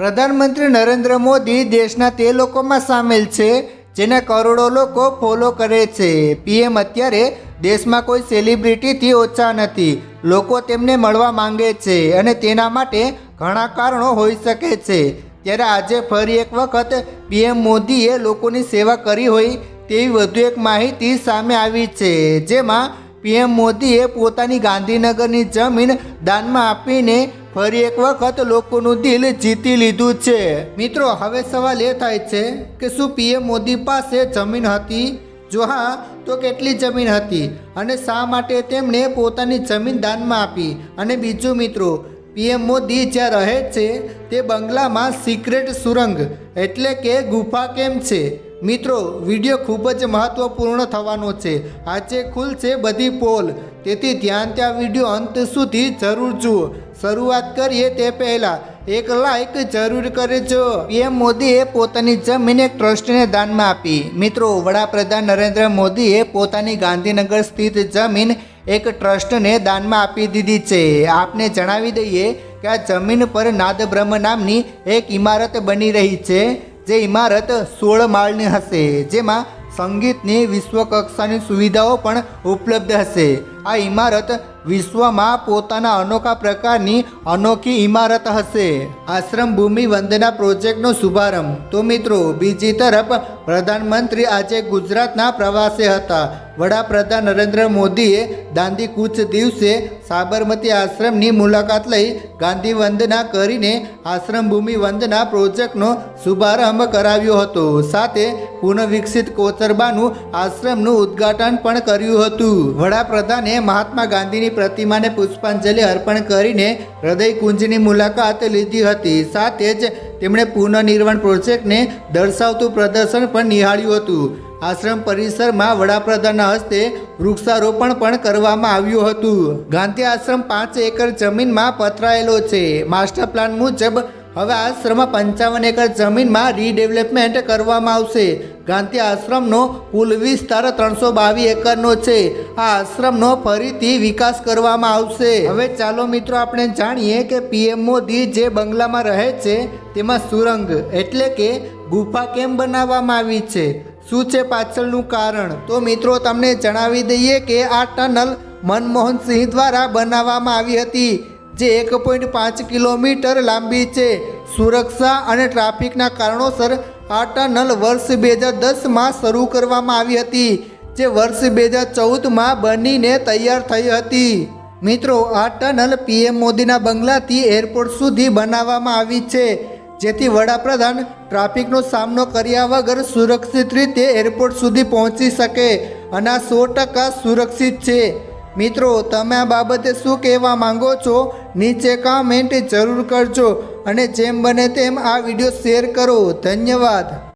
પ્રધાનમંત્રી નરેન્દ્ર મોદી દેશના તે લોકોમાં સામેલ છે, જેને કરોડો લોકો ફોલો કરે છે. પીએમ અત્યારે દેશમાં કોઈ સેલિબ્રિટીથી ઓછા નથી. લોકો તેમને મળવા માંગે છે અને તેના માટે ઘણા કારણો હોઈ શકે છે. ત્યારે આજે ફરી એક વખત પીએમ મોદીએ લોકોની સેવા કરી હોય તેવી વધુ એક માહિતી સામે આવી છે, જેમાં પીએમ મોદીએ પોતાની ગાંધીનગરની જમીન દાનમાં આપીને ફરી એક વખત લોકોનું દિલ જીતી લીધું છે. મિત્રો, હવે સવાલ એ થાય છે કે શું પીએમ મોદી પાસે જમીન હતી? જો હા, તો કેટલી જમીન હતી? અને શા માટે તેમણે પોતાની જમીન દાનમાં આપી? અને બીજું મિત્રો, પીએમ મોદી જ્યાં રહે છે, તે બંગલામાં સિક્રેટ સુરંગ, એટલે કે ગુફા કેમ છે? મિત્રો વીડિયો ખૂબ જ મહત્વપૂર્ણ થવાનો છે. આજે ખુલશે બધી પોલ. તેથી ધ્યાન ત્યાં વીડિયો અંત સુધી જરૂર જુઓ. શરૂઆત કરીએ તે પહેલાં. એક લાઈક જરૂર કરજો. પીએમ મોદીએ પોતાની જમીન એક ટ્રસ્ટને દાનમાં આપી. મિત્રો, વડાપ્રધાન નરેન્દ્ર મોદીએ પોતાની ગાંધીનગર સ્થિત જમીન એક ટ્રસ્ટને દાનમાં આપી દીધી છે. આપને જણાવી દઈએ કે આ જમીન પર નાદબ્રહ્મ નામની એક ઇમારત બની રહી છે. જે ઇમારત સોળ માળની હશે જેમાં સંગીતની વિશ્વકક્ષાની સુવિધાઓ પણ ઉપલબ્ધ હશે. આ ઇમારત વિશ્વમાં પોતાના અનોખા પ્રકારની અનોખી ઇમારત હશે. આશ્રમ ભૂમિ વંદના પ્રોજેક્ટનો શુભારંભ. તો મિત્રો, બીજી તરફ પ્રધાનમંત્રી આજે ગુજરાતના પ્રવાસે હતા. વડાપ્રધાન નરેન્દ્ર મોદીએ દાંડી કૂચ દિવસે સાબરમતી આશ્રમની મુલાકાત લઈ ગાંધી વંદના કરીને આશ્રમ ભૂમિ વંદના પ્રોજેક્ટનો શુભારંભ કરાવ્યો હતો. સાથે પુનઃવિકસિત કોચરબાનું આશ્રમનું ઉદ્ઘાટન પણ કર્યું હતું. વડાપ્રધાને મહાત્મા ગાંધીની પ્રતિમાને પુષ્પાંજલિ અર્પણ કરીને હૃદય કુંજની મુલાકાત લીધી હતી. સાથે જ તેમણે પુનઃનિર્માણ પ્રોજેક્ટને દર્શાવતું પ્રદર્શન પણ નિહાળ્યું હતું. આશ્રમ પરિસરમાં વડાપ્રધાનના હસ્તે વૃક્ષારોપણ પણ કરવામાં આવ્યું હતું. ગાંધી આશ્રમ પાંચ એકર જમીનમાં પથરાયેલો છે. માસ્ટર પ્લાન મુજબ હવે આશ્રમમાં પંચાવન એકર જમીનમાં રીડેવલપમેન્ટ કરવામાં આવશે. ગાંધી આશ્રમનો કુલ વિસ્તાર ત્રણસો બાવીસ એકરનો છે. આ આશ્રમનો ફરીથી વિકાસ કરવામાં આવશે. હવે ચાલો મિત્રો આપણે જાણીએ કે પીએમ મોદી જે બંગલામાં રહે છે તેમાં સુરંગ એટલે કે ગુફા કેમ બનાવવામાં આવી છે? શું છે પાછળનું કારણ? તો મિત્રો તમને જણાવી દઈએ કે આ ટનલ મનમોહન સિંહ દ્વારા બનાવવામાં આવી હતી. જે એક પોઈન્ટ પાંચ કિલોમીટર લાંબી છે. સુરક્ષા અને ટ્રાફિકના કારણોસર આ ટનલ વર્ષ બે હજાર દસમાં શરૂ કરવામાં આવી હતી, જે વર્ષ બે હજાર ચૌદમાં બનીને તૈયાર થઈ હતી. મિત્રો આ ટનલ પીએમ મોદીના બંગલાથી એરપોર્ટ સુધી બનાવવામાં આવી છે, જેથી વડાપ્રધાન ટ્રાફિકનો સામનો કર્યા વગર સુરક્ષિત રીતે એરપોર્ટ સુધી પહોંચી શકે અને આ સો ટકા સુરક્ષિત છે. મિત્રો, તમે આ બાબતે શું કહેવા માંગો છો? નીચે કોમેન્ટ જરૂર કરજો અને જેમ બને તેમ આ વીડિયો શેર કરો. ધન્યવાદ.